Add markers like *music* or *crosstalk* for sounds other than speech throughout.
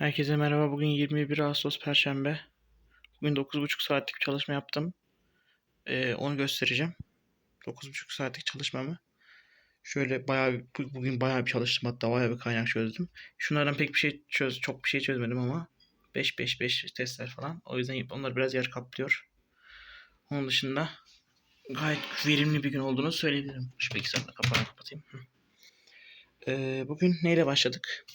Herkese merhaba. Bugün 21 Ağustos Perşembe. Bugün 9,5 saatlik bir çalışma yaptım. Ee, onu göstereceğim. 9,5 saatlik çalışmamı. Şöyle bayağı bugün bayağı bir çalıştım hatta bayağı bir kaynak çözdüm. Şunlardan pek bir şey çöz çok bir şey çözmedim ama 5 5 5 testler falan. O yüzden onlar biraz yer kaplıyor. Onun dışında gayet verimli bir gün olduğunu söyleyebilirim. Şu bilgisayarın kapağını kapatayım. Ee, bugün neyle başladık?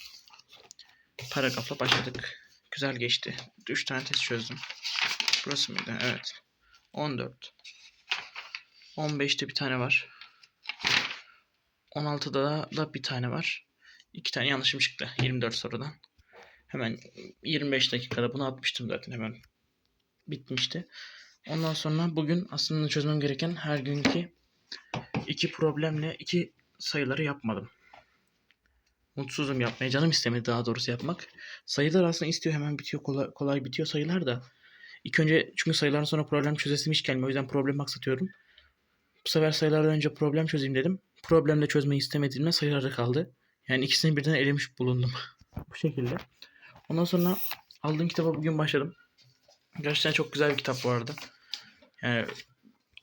Paragrafla başladık. Güzel geçti. 3 tane test çözdüm. Burası mıydı? Evet. 14. 15'te bir tane var. 16'da da bir tane var. 2 tane yanlışım çıktı 24 sorudan. Hemen 25 dakikada bunu atmıştım zaten hemen. Bitmişti. Ondan sonra bugün aslında çözmem gereken her günkü iki problemle iki sayıları yapmadım. Mutsuzum yapmaya. Canım istemedi daha doğrusu yapmak. Sayılar aslında istiyor hemen bitiyor. Kolay, kolay bitiyor sayılar da. İlk önce çünkü sayılardan sonra problem çözesim hiç gelmiyor. O yüzden problem aksatıyorum. Bu sefer sayılardan önce problem çözeyim dedim. Problemle çözmeyi istemediğimde sayılarda kaldı. Yani ikisini birden elemiş bulundum. *laughs* Bu şekilde. Ondan sonra aldığım kitaba bugün başladım. Gerçekten çok güzel bir kitap bu arada. Yani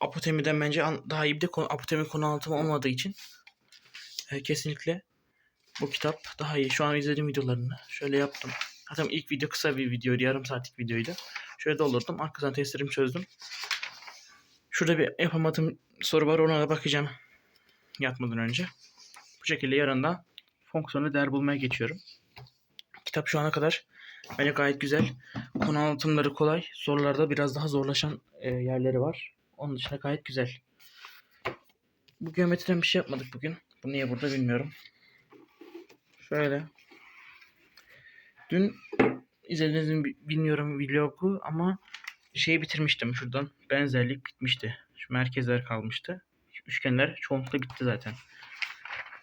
Apotemi'den bence daha iyi bir de Apotemi konu anlatımı olmadığı için e, kesinlikle bu kitap daha iyi. Şu an izlediğim videolarını şöyle yaptım. Zaten ilk video kısa bir videoydu. Yarım saatlik videoydu. Şöyle doldurdum. Arkadan testlerimi çözdüm. Şurada bir yapamadığım soru var. Ona da bakacağım. Yatmadan önce. Bu şekilde yarın da fonksiyonu değer bulmaya geçiyorum. Kitap şu ana kadar bence gayet güzel. Konu anlatımları kolay. Sorularda biraz daha zorlaşan e, yerleri var. Onun dışında gayet güzel. Bu geometriden bir şey yapmadık bugün. Bu niye burada bilmiyorum. Şöyle. Dün izlediğiniz mi bi- bilmiyorum vlogu ama şeyi bitirmiştim şuradan. Benzerlik bitmişti. Şu merkezler kalmıştı. Üçgenler çoğunlukla bitti zaten.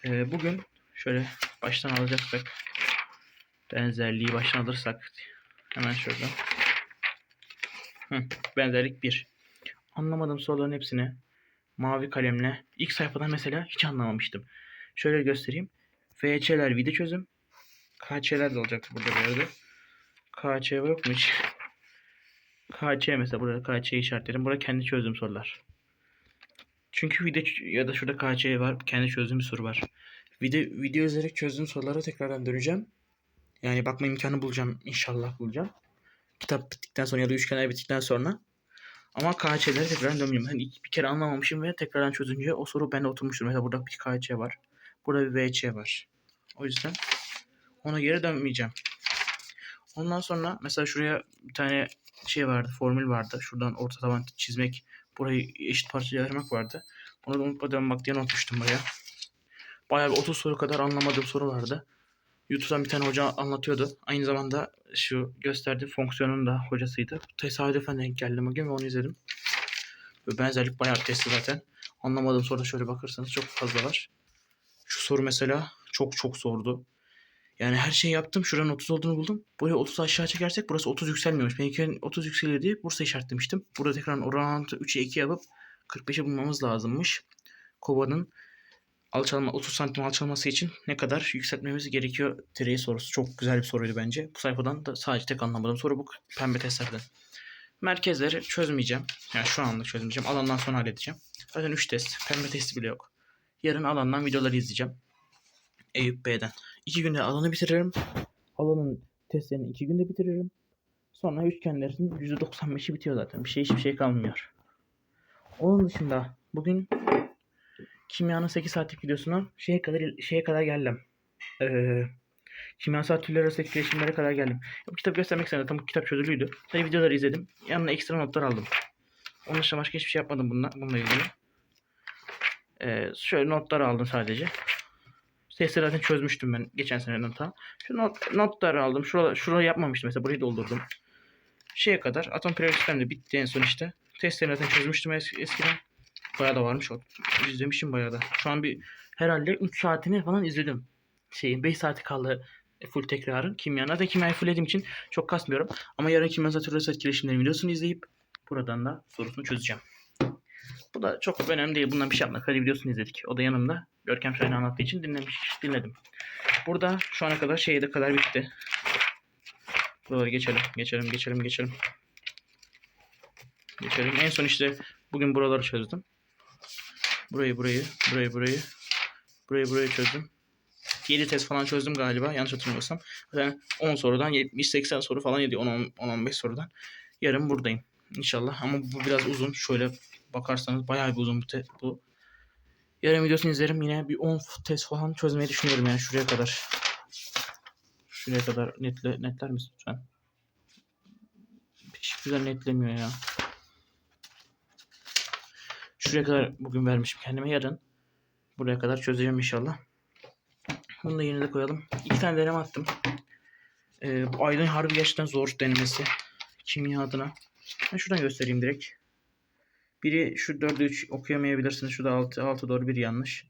Ee, bugün şöyle baştan alacaksak benzerliği baştan alırsak hemen şuradan. Hı, benzerlik 1. Anlamadığım soruların hepsini mavi kalemle ilk sayfadan mesela hiç anlamamıştım. Şöyle göstereyim. VC'ler video çözüm. KÇ'ler de olacaktı burada bir yerde. KÇ yok mu? KC mesela burada KC işaretledim. Burada kendi çözdüğüm sorular. Çünkü video ya da şurada KC var. Kendi çözdüğüm bir soru var. Video, video izleyerek çözdüğüm sorulara tekrardan döneceğim. Yani bakma imkanı bulacağım. İnşallah bulacağım. Kitap bittikten sonra ya da üçgenler bittikten sonra. Ama KC'lere tekrardan dönmeyeceğim. Hani bir kere anlamamışım ve tekrardan çözünce o soru bende oturmuştur. Mesela burada bir KC var. Burada bir VC var. O yüzden ona geri dönmeyeceğim. Ondan sonra mesela şuraya bir tane şey vardı, formül vardı. Şuradan orta taban çizmek, burayı eşit parçaya ayırmak vardı. Bunu da unutmadan bak diye unutmuştum buraya. Bayağı bir 30 soru kadar anlamadığım soru vardı. YouTube'dan bir tane hoca anlatıyordu. Aynı zamanda şu gösterdiği fonksiyonun da hocasıydı. Tesadüfen denk geldim bugün ve onu izledim. Ve benzerlik bayağı testi zaten. Anlamadığım soruda şöyle bakırsanız çok fazla var. Şu soru mesela çok çok zordu. Yani her şeyi yaptım. Şuranın 30 olduğunu buldum. Buraya 30 aşağı çekersek burası 30 yükselmiyormuş. Ben ilk önce 30 yükseliyor diye Bursa işaretlemiştim. Burada tekrar orantı 3'e 2 yapıp 45'e bulmamız lazımmış. Kovanın alçalma 30 santim alçalması için ne kadar yükseltmemiz gerekiyor direği sorusu. Çok güzel bir soruydu bence. Bu sayfadan da sadece tek anlamadığım soru bu pembe testlerden. Merkezleri çözmeyeceğim. Yani şu anda çözmeyeceğim. Alandan sonra halledeceğim. Zaten 3 test. Pembe testi bile yok. Yarın alandan videoları izleyeceğim. Eyüp B'den. 2 günde alanı bitiririm. Alanın testlerini 2 günde bitiririm. Sonra üçgenlerin %95'i bitiyor zaten. Bir şey hiçbir şey kalmıyor. Onun dışında bugün kimyanın 8 saatlik videosunu şeye kadar şeye kadar geldim. Ee, kimyasal türler arası etkileşimlere kadar geldim. Bu kitabı göstermek istedim. Zaten bu kitap çözülüydü. Sadece videoları izledim. Yanına ekstra notlar aldım. Onun dışında başka hiçbir şey yapmadım bununla, bununla ilgili. Ee, şöyle notlar aldım sadece. Testi zaten çözmüştüm ben geçen seneden ta. Şu not, notları aldım. Şurada, şurayı yapmamıştım mesela. Burayı doldurdum. Şeye kadar. Atom periyodik sistemde bitti en son işte. Testleri zaten çözmüştüm es- eskiden. Bayağı da varmış. o. İzlemişim bayağı da. Şu an bir herhalde 3 saatini falan izledim. Şeyin 5 saati kaldı full tekrarın. Kimya. Zaten kimyayı fullediğim için çok kasmıyorum. Ama yarın kimyasal türlü etkileşimleri videosunu izleyip buradan da sorusunu çözeceğim. Bu da çok önemli değil. Bundan bir şey yapmadık. Hadi videosunu izledik. O da yanımda. Görkem Şahin anlattığı için dinlemiş, dinledim. Burada şu ana kadar şeye de kadar bitti. Buraları geçelim. Geçelim. Geçelim. Geçelim. Geçelim. En son işte bugün buraları çözdüm. Burayı burayı. Burayı burayı. Burayı burayı çözdüm. 7 test falan çözdüm galiba. Yanlış hatırlamıyorsam. Zaten 10 sorudan 70-80 soru falan yedi. 10-15 sorudan. Yarın buradayım. İnşallah. Ama bu biraz uzun. Şöyle bakarsanız bayağı bir uzun bu. te- bu. Yarın videosunu izlerim. Yine bir 10 test falan çözmeyi düşünüyorum yani şuraya kadar. Şuraya kadar netle, netler misin lütfen? Hiç güzel netlemiyor ya. Şuraya kadar bugün vermişim kendime. Yarın buraya kadar çözeceğim inşallah. Bunu da yerine koyalım. İki tane deneme attım. Ee, bu Aydın harbi gerçekten zor denemesi. Kimya adına. Ben şuradan göstereyim direkt. Biri şu 4'ü 3 okuyamayabilirsiniz. Şurada 6, 6 doğru bir yanlış.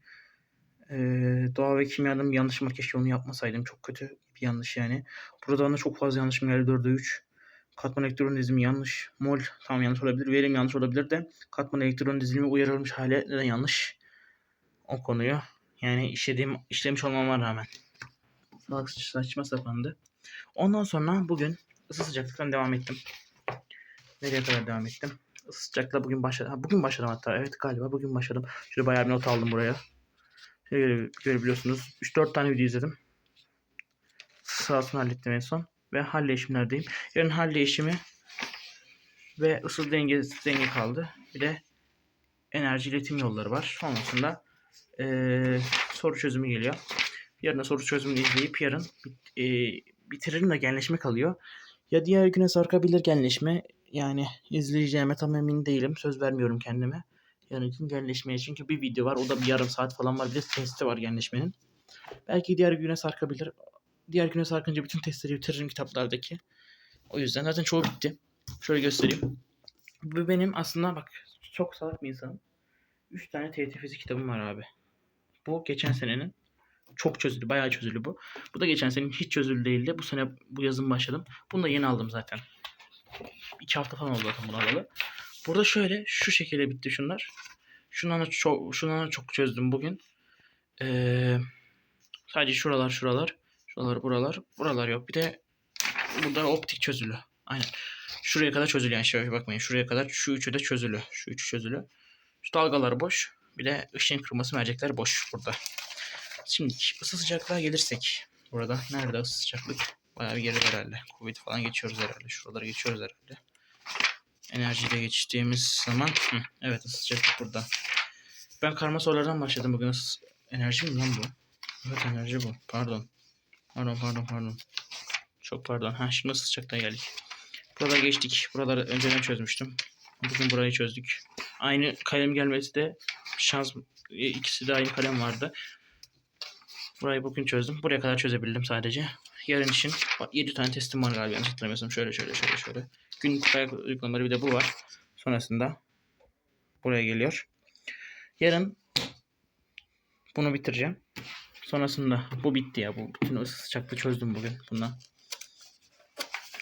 Ee, doğa ve kimyadan bir yanlışım var. Keşke onu yapmasaydım. Çok kötü bir yanlış yani. Burada da çok fazla yanlışım geldi. 4'e 3. Katman elektron dizilimi yanlış. Mol tam yanlış olabilir. Verim yanlış olabilir de katman elektron dizilimi uyarılmış hale neden yanlış? O konuyu. Yani işlediğim, işlemiş olmama rağmen. Saçma sapandı. Ondan sonra bugün ısı sıcaklıktan devam ettim. Nereye kadar devam ettim? Isı sıcaklıkla bugün başladım. Ha, bugün başladım hatta. Evet galiba bugün başladım. Şöyle bayağı bir not aldım buraya. Şöyle göre- görebiliyorsunuz. 3-4 tane video izledim. Sırasını hallettim en son. Ve hal değişimlerdeyim. Yarın hal değişimi ve ısı denge, denge kaldı. Bir de enerji iletim yolları var. Sonrasında eee, soru çözümü geliyor. Yarın soru çözümünü izleyip yarın bit- eee, bitiririm de genleşme kalıyor. Ya diğer güne sarkabilir genleşme. Yani izleyeceğime tam emin değilim. Söz vermiyorum kendime. Yarın için genleşmeye. Çünkü bir video var. O da bir yarım saat falan var. Bir de testi var genleşmenin. Belki diğer güne sarkabilir. Diğer güne sarkınca bütün testleri bitiririm kitaplardaki. O yüzden zaten çoğu bitti. Şöyle göstereyim. Bu benim aslında bak çok salak bir insanım. 3 tane TYT fizik kitabım var abi. Bu geçen senenin çok çözülü, bayağı çözülü bu. Bu da geçen senenin hiç çözülü değildi. Bu sene bu yazın başladım. Bunu da yeni aldım zaten. 2 hafta falan oldu zaten bunu alalı. Burada şöyle şu şekilde bitti şunlar. Şundan çok şundan çok çözdüm bugün. Ee, sadece şuralar şuralar, şuralar buralar, buralar yok. Bir de burada optik çözülü. Aynen. Şuraya kadar çözülü yani şöyle bakmayın. Şuraya kadar şu üçü de çözülü. Şu üçü çözülü. Şu dalgalar boş. Bir de ışığın kırması mercekler boş burada. Şimdi ısı sıcaklığa gelirsek. Burada nerede ısı sıcaklık? Bayağı bir geride herhalde. Kuvvet falan geçiyoruz herhalde. Şuraları geçiyoruz herhalde. Enerjiyle geçtiğimiz zaman. Hı, evet sıcaklık burada. Ben karma sorulardan başladım bugün. Enerji mi lan bu? Evet enerji bu. Pardon. Pardon pardon pardon. Çok pardon. Ha şimdi ısı sıcaklığa geldik. Burada geçtik. Buraları önceden çözmüştüm. Bugün burayı çözdük. Aynı kalem gelmesi de şans. e, ikisi de aynı kalem vardı. Burayı bugün çözdüm. Buraya kadar çözebildim sadece. Yarın için 7 tane testim var galiba. Yanlış hatırlamıyorsam. Şöyle şöyle şöyle şöyle. Günlük ayak uygulamaları bir de bu var. Sonrasında buraya geliyor. Yarın bunu bitireceğim. Sonrasında bu bitti ya. Bu bütün ısı sıcaklığı çözdüm bugün bundan.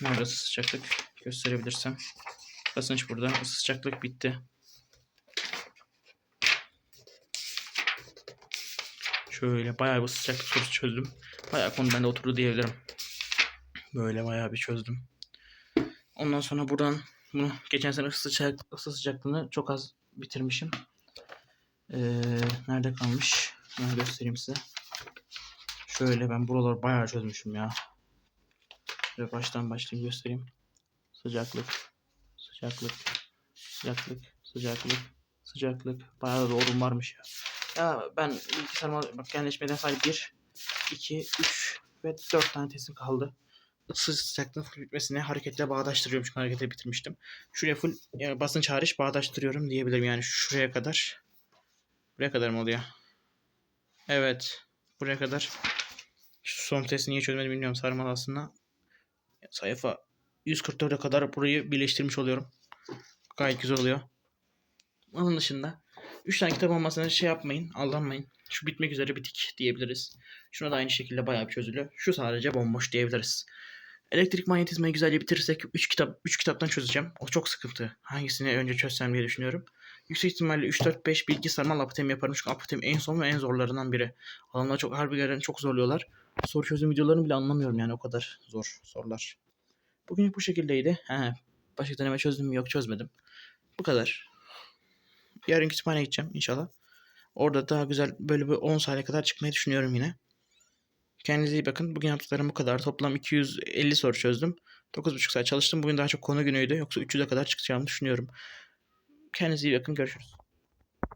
Nerede ısı sıcaklık gösterebilirsem. Basınç burada. Isı sıcaklık bitti. Şöyle bayağı bir sıcaklık sorusu çözdüm. Bayağı konu bende oturdu diyebilirim. Böyle bayağı bir çözdüm. Ondan sonra buradan bunu geçen sene ısı, sıcak, ısı sıcaklığını çok az bitirmişim. Ee, nerede kalmış? Ben göstereyim size. Şöyle ben buraları bayağı çözmüşüm ya. Şöyle baştan başlayayım göstereyim. Sıcaklık, sıcaklık, sıcaklık, sıcaklık, sıcaklık. Bayağı da doğrum varmış ya. Ya ben bilgisayarıma bak genleşmeden sadece 1, 2, 3 ve 4 tane testim kaldı. Isı sıcaklığın full bitmesine hareketle bağdaştırıyorum çünkü harekete bitirmiştim. Şuraya full yani basınç hariç bağdaştırıyorum diyebilirim yani şuraya kadar. Buraya kadar mı oluyor? Evet. Buraya kadar. Şu son testi niye çözmedim bilmiyorum sarmal aslında. Sayfa 144'e kadar burayı birleştirmiş oluyorum. Gayet güzel oluyor. Onun dışında 3 tane kitap olmasına şey yapmayın, aldanmayın. Şu bitmek üzere bitik diyebiliriz. Şuna da aynı şekilde bayağı bir çözülüyor. Şu sadece bomboş diyebiliriz. Elektrik manyetizmayı güzelce bitirirsek 3 kitap 3 kitaptan çözeceğim. O çok sıkıntı. Hangisini önce çözsem diye düşünüyorum. Yüksek ihtimalle 3 4 5 bilgi sarmal apotem yaparım. Çünkü apotem en son ve en zorlarından biri. Adamlar çok harbi gerçekten çok zorluyorlar. Soru çözüm videolarını bile anlamıyorum yani o kadar zor sorular. Bugün bu şekildeydi. Ha, başka deneme çözdüm mü? Yok çözmedim. Bu kadar. Yarın kütüphaneye gideceğim inşallah. Orada daha güzel böyle bir 10 saate kadar çıkmayı düşünüyorum yine. Kendinize iyi bakın. Bugün yaptıklarım bu kadar. Toplam 250 soru çözdüm. 9,5 saat çalıştım. Bugün daha çok konu günüydü. Yoksa 300'e kadar çıkacağımı düşünüyorum. Kendinize iyi bakın. Görüşürüz.